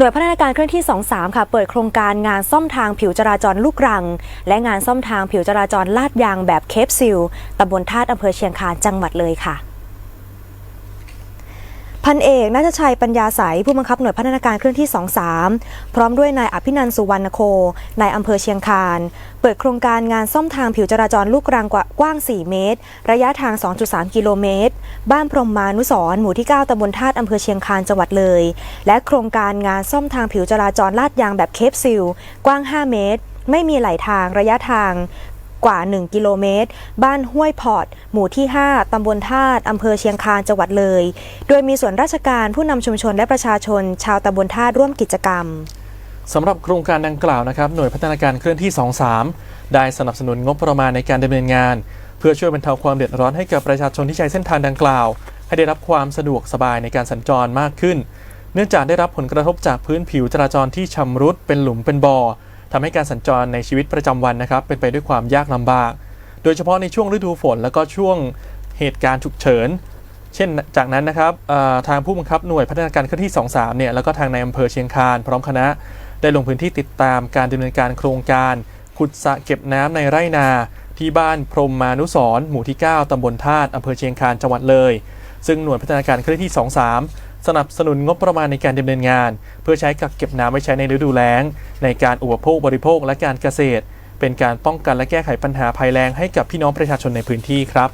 หน่วยพัฒนาการเคลื่อนที่ 23 ค่ะ เปิดโครงการงานซ่อมทางผิวจราจรลูกรัง และงานซ่อมทางผิวจราจรลาดยางแบบเคปซิลตำบลธาตุอำเภอเชียงคานจังหวัดเลยค่ะ พันเอกนัทชัยปัญญาใสผู้บังคับหน่วยพัฒนาการเคลื่อนที่ 23 พร้อมด้วยนายอภินันสุวรรณโคนายอำเภอเชียงคาน เปิดโครงการงานซ่อมทางผิวจราจรลูกรังกว่ากว้าง 4 เมตร ระยะทาง 2.3 กิโลเมตร บ้านพรมมานุสรหมู่ที่ 9ตำบลธาตุอำเภอเชียงคานจังหวัดเลย และโครงการงานซ่อมทางผิวจราจรลาดยางแบบเคปซิล กว้าง 5 เมตร ไม่มีไหลทางระยะทาง กว่า 1 กิโลเมตร บ้านห้วยพอร์ตหมู่ที่ 5 ตำบลธาตุอำเภอเชียงคานจังหวัดเลย โดยมีส่วนราชการผู้นำชุมชนและประชาชน ชาวตำบลธาตุร่วมกิจกรรมสำหรับโครงการดังกล่าวนะครับ หน่วยพัฒนาการเคลื่อนที่ 23 ได้สนับสนุนงบประมาณในการดำเนินงาน เพื่อช่วยบรรเทาความเดือดร้อนให้กับประชาชนที่ใช้เส้นทางดังกล่าว ให้ได้รับความสะดวกสบายในการสัญจรมากขึ้น เนื่องจากได้รับผลกระทบจากพื้นผิวจราจรที่ชำรุดเป็นหลุมเป็นบ่อ ทำให้การสัญจรในชีวิตประจำวันนะครับ เป็นไปด้วยความยากลำบาก โดยเฉพาะในช่วงฤดูฝน แล้วก็ช่วงเหตุการณ์ฉุกเฉิน เช่นจากนั้นนะครับทางผู้บังคับหน่วยพัฒนาการเคลื่อนที่ 23 เนี่ยแล้วก็ทางในอำเภอเชียงคานพร้อมคณะ ได้ลงพื้นที่ติดตามการดำเนินการโครงการ ขุดสระเก็บน้ำในไร่นา ที่บ้านพรมมานุสรหมู่ที่ 9ตำบลธาตุอำเภอเชียงคานจังหวัดเลย ซึ่งหน่วยพัฒนาการเคลื่อนที่ 23 สนับสนุนงบประมาณในการดำเนินงาน เพื่อใช้กักเก็บน้ำไว้ใช้ในฤดูแล้ง ในการอุปโภคบริโภคและการเกษตร เป็นการป้องกันและแก้ไขปัญหาภัยแล้งให้กับพี่น้องประชาชนในพื้นที่ครับ